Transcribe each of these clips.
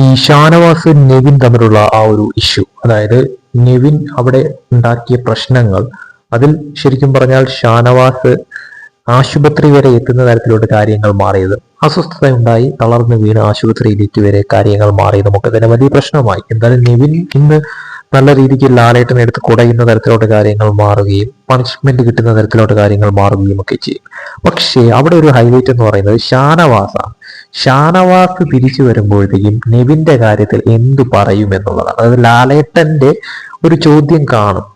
ഈ ഷാനവാസ് നെവിൻ തമ്മിലുള്ള ആ ഒരു ഇഷ്യൂ അതായത് നെവിൻ അവിടെ ഉണ്ടാക്കിയ പ്രശ്നങ്ങൾ അതിൽ ശരിക്കും പറഞ്ഞാൽ ഷാനവാസ് ആശുപത്രി വരെ എത്തുന്ന തരത്തിലോട്ട് കാര്യങ്ങൾ മാറിയത്. അസ്വസ്ഥത ഉണ്ടായി തളർന്നു വീണ് ആശുപത്രിയിലേക്ക് വരെ കാര്യങ്ങൾ മാറിയതും ഒക്കെ തന്നെ വലിയ പ്രശ്നമായി. എന്തായാലും നെവിൻ ഇന്ന് നല്ല രീതിക്ക് ലാലേട്ടനെ എടുത്ത് കുടയുന്ന തരത്തിലോട്ട് കാര്യങ്ങൾ മാറുകയും പണിഷ്മെന്റ് കിട്ടുന്ന തരത്തിലോട്ട് കാര്യങ്ങൾ മാറുകയും ഒക്കെ ചെയ്യും. പക്ഷേ അവിടെ ഒരു ഹൈലൈറ്റ് എന്ന് പറയുന്നത് ഷാനവാസാണ്. ഷാനവാസ് തിരിച്ചു വരുമ്പോഴത്തേക്കും നെവിന്റെ കാര്യത്തിൽ എന്തു പറയും എന്നുള്ളതാണ്. അതായത് ലാലേട്ടന്റെ ഒരു ചോദ്യം കാണും.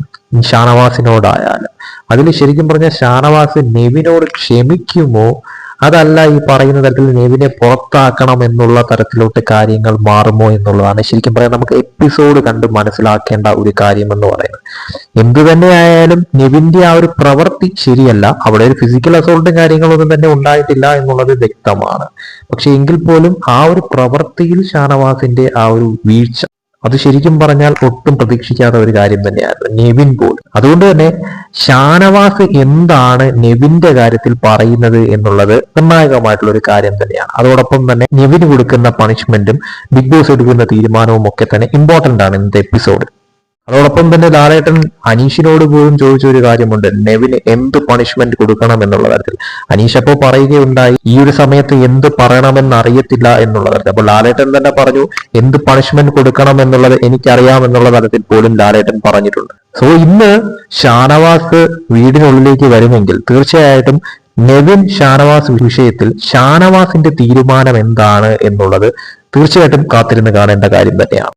ഷാനവാസിനോടായാലും അതിൽ ശരിക്കും പറഞ്ഞാൽ ഷാനവാസ് നെവിനോട് ക്ഷമിക്കുമോ അതല്ല ഈ പറയുന്ന തരത്തിൽ നെവിനെ പുറത്താക്കണം എന്നുള്ള തരത്തിലോട്ട് കാര്യങ്ങൾ മാറുമോ എന്നുള്ളതാണ്. ശരിക്കും പറയാൻ നമുക്ക് എപ്പിസോഡ് കണ്ട് മനസ്സിലാക്കേണ്ട ഒരു കാര്യം എന്ന് പറയുന്നത്. എന്തു തന്നെയായാലും നെവിന്റെ ആ ഒരു പ്രവൃത്തി ശരിയല്ല. അവിടെ ഒരു ഫിസിക്കൽ അസോൾട്ടും കാര്യങ്ങളൊന്നും തന്നെ ഉണ്ടായിട്ടില്ല എന്നുള്ളത് വ്യക്തമാണ്. പക്ഷെ എങ്കിൽ പോലും ആ ഒരു പ്രവൃത്തിയിൽ ഷാനവാസിന്റെ ആ ഒരു വീഴ്ച അത് ശരിക്കും പറഞ്ഞാൽ ഒട്ടും പ്രതീക്ഷിക്കാത്ത ഒരു കാര്യം തന്നെയായിരുന്നു. നെവിൻ പോലും അതുകൊണ്ട് തന്നെ ഷാനവാസ് എന്താണ് നെവിന്റെ കാര്യത്തിൽ പറയുന്നത് എന്നുള്ളത് നിർണായകമായിട്ടുള്ള ഒരു കാര്യം തന്നെയാണ്. അതോടൊപ്പം തന്നെ നെവിന് കൊടുക്കുന്ന പണിഷ്മെന്റും ബിഗ് ബോസ് എടുക്കുന്ന തീരുമാനവും ഒക്കെ തന്നെ ഇമ്പോർട്ടന്റ് ആണ് ഇന്നത്തെ എപ്പിസോഡ് അതോടൊപ്പം തന്നെ ലാലേട്ടൻ അനീഷിനോട് പോലും ചോദിച്ച ഒരു കാര്യമുണ്ട്. നെവിന് എന്ത് പണിഷ്മെന്റ് കൊടുക്കണം എന്നുള്ള കാര്യത്തിൽ അനീഷ് അപ്പോൾ പറയുകയുണ്ടായി ഈ ഒരു സമയത്ത് എന്ത് പറയണമെന്ന് അറിയത്തില്ല എന്നുള്ള തരത്തിൽ. അപ്പോൾ ലാലേട്ടൻ തന്നെ പറഞ്ഞു എന്ത് പണിഷ്മെന്റ് കൊടുക്കണം എന്നുള്ളത് എനിക്കറിയാം എന്നുള്ള തരത്തിൽ പോലും ലാലേട്ടൻ പറഞ്ഞിട്ടുണ്ട്. സോ ഇന്ന് ഷാനവാസ് വീടിനുള്ളിലേക്ക് വരുമെങ്കിൽ തീർച്ചയായിട്ടും നെവിൻ ഷാനവാസ് വിഷയത്തിൽ ഷാനവാസിന്റെ തീരുമാനം എന്താണ് എന്നുള്ളത് തീർച്ചയായിട്ടും കാത്തിരുന്ന് കാണേണ്ട കാര്യം തന്നെയാണ്.